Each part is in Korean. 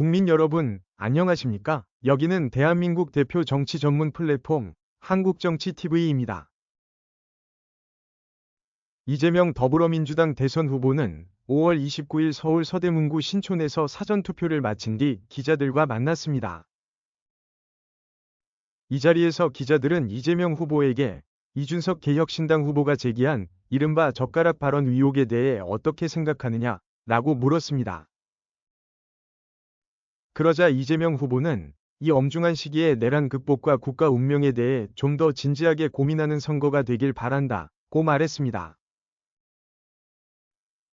국민 여러분, 안녕하십니까? 여기는 대한민국 대표 정치 전문 플랫폼 한국정치TV입니다. 이재명 더불어민주당 대선 후보는 5월 29일 서울 서대문구 신촌에서 사전투표를 마친 뒤 기자들과 만났습니다. 이 자리에서 기자들은 이재명 후보에게 이준석 개혁신당 후보가 제기한 이른바 젓가락 발언 의혹에 대해 어떻게 생각하느냐 라고 물었습니다. 그러자 이재명 후보는 이 엄중한 시기에 내란 극복과 국가 운명에 대해 좀 더 진지하게 고민하는 선거가 되길 바란다 고 말했습니다.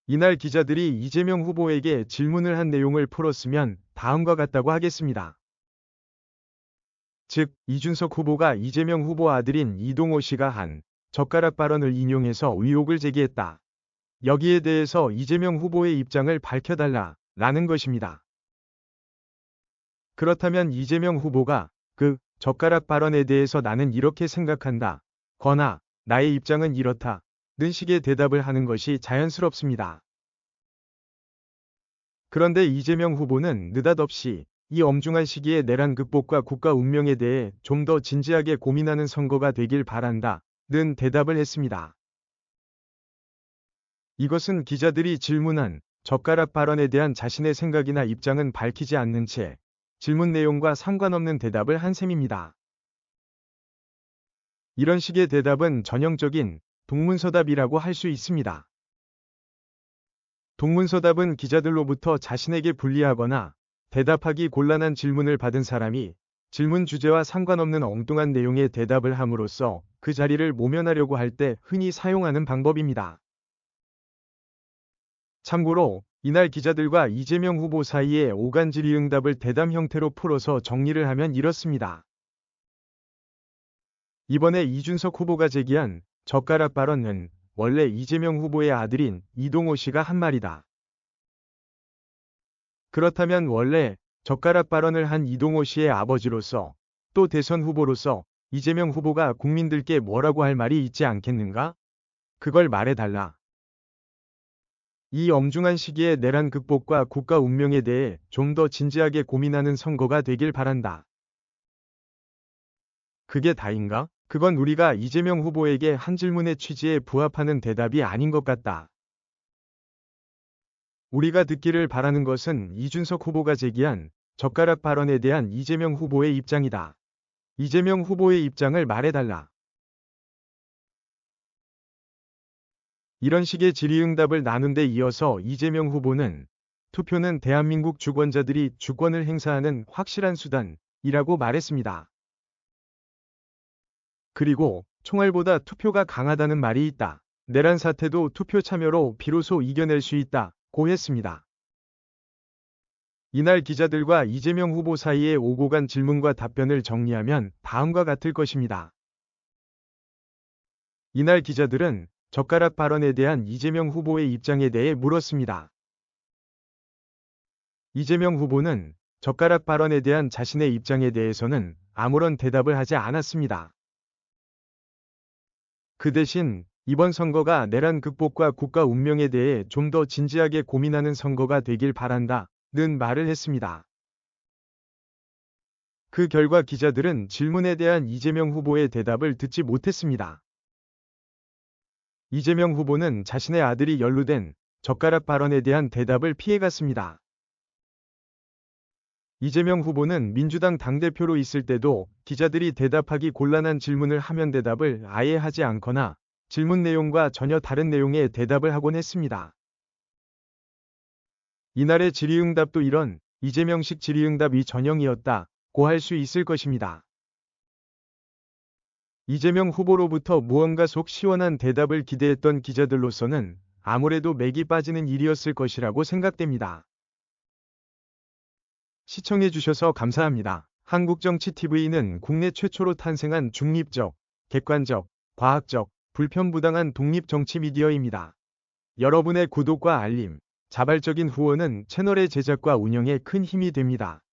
이날 기자들이 이재명 후보에게 질문을 한 내용을 풀었으면 다음과 같다고 하겠습니다. 즉, 이준석 후보가 이재명 후보 아들인 이동호 씨가 한 젓가락 발언을 인용해서 의혹을 제기했다. 여기에 대해서 이재명 후보의 입장을 밝혀달라 라는 것입니다. 그렇다면 이재명 후보가 그 젓가락 발언에 대해서 나는 이렇게 생각한다. 거나 나의 입장은 이렇다. 는 식의 대답을 하는 것이 자연스럽습니다. 그런데 이재명 후보는 느닷없이 이 엄중한 시기에 내란 극복과 국가 운명에 대해 좀 더 진지하게 고민하는 선거가 되길 바란다. 는 대답을 했습니다. 이것은 기자들이 질문한 젓가락 발언에 대한 자신의 생각이나 입장은 밝히지 않는 채 질문 내용과 상관없는 대답을 한 셈입니다. 이런 식의 대답은 전형적인 동문서답이라고 할 수 있습니다. 동문서답은 기자들로부터 자신에게 불리하거나 대답하기 곤란한 질문을 받은 사람이 질문 주제와 상관없는 엉뚱한 내용의 대답을 함으로써 그 자리를 모면하려고 할 때 흔히 사용하는 방법입니다. 참고로 이날 기자들과 이재명 후보 사이에 오간 질의응답을 대담 형태로 풀어서 정리를 하면 이렇습니다. 이번에 이준석 후보가 제기한 젓가락 발언은 원래 이재명 후보의 아들인 이동호 씨가 한 말이다. 그렇다면 원래 젓가락 발언을 한 이동호 씨의 아버지로서 또 대선 후보로서 이재명 후보가 국민들께 뭐라고 할 말이 있지 않겠는가? 그걸 말해달라. 이 엄중한 시기에 내란 극복과 국가 운명에 대해 좀 더 진지하게 고민하는 선거가 되길 바란다. 그게 다인가? 그건 우리가 이재명 후보에게 한 질문의 취지에 부합하는 대답이 아닌 것 같다. 우리가 듣기를 바라는 것은 이준석 후보가 제기한 젓가락 발언에 대한 이재명 후보의 입장이다. 이재명 후보의 입장을 말해달라. 이런 식의 질의응답을 나눈 데 이어서 이재명 후보는 투표는 대한민국 주권자들이 주권을 행사하는 확실한 수단이라고 말했습니다. 그리고 총알보다 투표가 강하다는 말이 있다. 내란 사태도 투표 참여로 비로소 이겨낼 수 있다 고 했습니다. 이날 기자들과 이재명 후보 사이에 오고 간 질문과 답변을 정리하면 다음과 같을 것입니다. 이날 기자들은 젓가락 발언에 대한 이재명 후보의 입장에 대해 물었습니다. 이재명 후보는 젓가락 발언에 대한 자신의 입장에 대해서는 아무런 대답을 하지 않았습니다. 그 대신 이번 선거가 내란 극복과 국가 운명에 대해 좀 더 진지하게 고민하는 선거가 되길 바란다. 는 말을 했습니다. 그 결과 기자들은 질문에 대한 이재명 후보의 대답을 듣지 못했습니다. 이재명 후보는 자신의 아들이 연루된 젓가락 발언에 대한 대답을 피해갔습니다. 이재명 후보는 민주당 당대표로 있을 때도 기자들이 대답하기 곤란한 질문을 하면 대답을 아예 하지 않거나 질문 내용과 전혀 다른 내용의 대답을 하곤 했습니다. 이날의 질의응답도 이런 이재명식 질의응답이 전형이었다고 할 수 있을 것입니다. 이재명 후보로부터 무언가 속 시원한 대답을 기대했던 기자들로서는 아무래도 맥이 빠지는 일이었을 것이라고 생각됩니다. 시청해주셔서 감사합니다. 한국정치TV는 국내 최초로 탄생한 중립적, 객관적, 과학적, 불편부당한 독립정치 미디어입니다. 여러분의 구독과 알림, 자발적인 후원은 채널의 제작과 운영에 큰 힘이 됩니다.